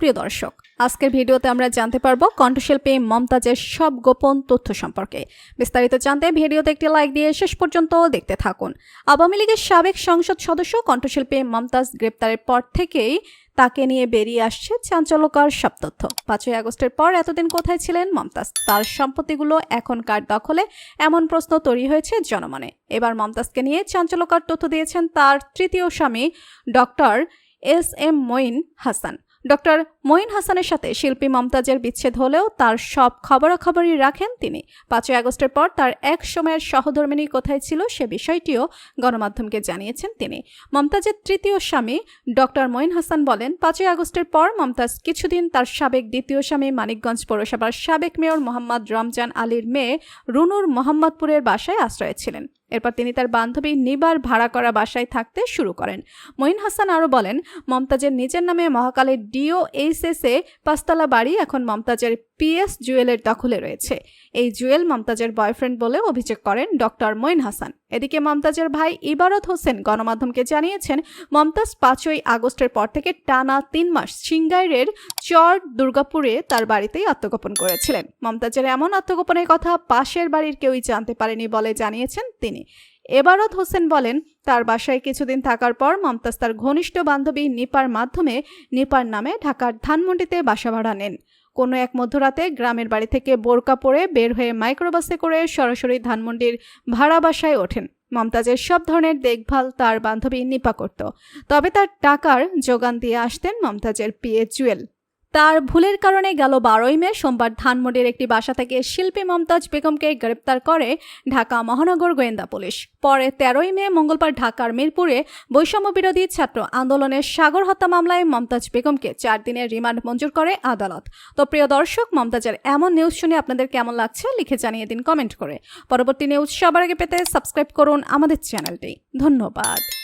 সুপ্রিয় দর্শক, আজকের ভিডিওতে আমরা জানতে পারব কণ্ঠশিল্পী মমতাজের সব গোপন তথ্য সম্পর্কে। বিস্তারিত জানতে ভিডিওতে একটি লাইক দিয়ে শেষ পর্যন্ত দেখতে থাকুন। আওয়ামী লীগের সাবেক সংসদ সদস্য কণ্ঠশিল্পী মমতাজ গ্রেপ্তারের পর থেকেই তাকে নিয়ে বেরিয়ে আসছে চাঞ্চল্যকর সব তথ্য। পাঁচই আগস্টের পর এতদিন কোথায় ছিলেন মমতাজ? তার সম্পত্তিগুলো এখন কার দখলে এমন প্রশ্ন তৈরি হয়েছে জনমনে। এবার মমতাজকে নিয়ে চাঞ্চল্যকর তথ্য দিয়েছেন তার তৃতীয় স্বামী doctor S M Moin Hasan. Doctor Moin হাসানের সাথে শিল্পী মমতাজের বিচ্ছেদ হলেও তার সব খবরাখবরই রাখেন তিনি। পাঁচই আগস্টের পর তার এক সময়ের সহধর্মিনী কোথায় ছিল সে বিষয়টিও গণমাধ্যমকে জানিয়েছেন তিনি। মমতাজের তৃতীয় স্বামী ডক্টর মঈন হাসান বলেন, পাঁচই আগস্টের পর মমতাজ কিছুদিন তার সাবেক দ্বিতীয় স্বামী মানিকগঞ্জ পৌরসভার সাবেক মেয়র মোহাম্মদ রমজান আলীর মেয়ে রুনুর মোহাম্মদপুরের বাসায় আশ্রয়ে ছিলেন। এরপর তিনি তার বান্ধবী নিবার ভাড়া করা বাসায় থাকতে শুরু করেন। মঈন হাসান আরও বলেন, মমতাজের নিজের নামে মহাকালের ডিও এইচএসএ পাঁচতলা বাড়ি এখন মমতাজের পিএস জুয়েলের দখলে রয়েছে। এই জুয়েল মমতাজের বয়ফ্রেন্ড বলে অভিযোগ করেন ডক্টর মঈন হাসান। এদিকে মমতাজের ভাই ইবারত হোসেন গণমাধ্যমকে জানিয়েছেন, মমতাজ পাঁচই আগস্টের পর থেকে টানা তিন মাস সিঙ্গাইরের চর দুর্গাপুরে তার বাড়িতেই আত্মগোপন করেছিলেন। মমতাজের এমন আত্মগোপনের কথা পাশের বাড়ির কেউই জানতে পারেনি বলে জানিয়েছেন তিনি। এবারত হোসেন বলেন, তার বাসায় কিছুদিন থাকার পর মমতাজ তার ঘনিষ্ঠ বান্ধবী নিপার মাধ্যমে নিপার নামে ঢাকার ধানমন্ডিতে বাসা ভাড়া নেন। কোনো এক মধ্যরাতে গ্রামের বাড়ি থেকে বোরকা পরে বের হয়ে মাইক্রোবাসে করে সরাসরি ধানমন্ডির ভাড়া বাসায় ওঠেন। মমতাজের সব ধরনের দেখভাল তার বান্ধবী নিপা করত। তবে তার টাকার যোগান দিয়ে আসতেন মমতাজের পিএ জুয়েল। তার ভুলের কারণে গেল বারোই মে, সোমবার ধানমন্ডির একটি বাসা থেকে শিল্পী মমতাজ বেগমকে গ্রেপ্তার করে ঢাকা মহানগর গোয়েন্দা পুলিশ। পরে তেরোই মে, মঙ্গলবার ঢাকার মিরপুরে বৈষম্য বিরোধী ছাত্র আন্দোলনের সাগর হত্যা মামলায় মমতাজ বেগমকে চার দিনের রিমান্ড মঞ্জুর করে আদালত। তো প্রিয় দর্শক, মমতাজের এমন নিউজ শুনে আপনাদের কেমন লাগছে লিখে জানিয়ে দিন কমেন্ট করে। পরবর্তী নিউজ সবার আগে পেতে সাবস্ক্রাইব করুন আমাদের চ্যানেলটি ধন্যবাদ।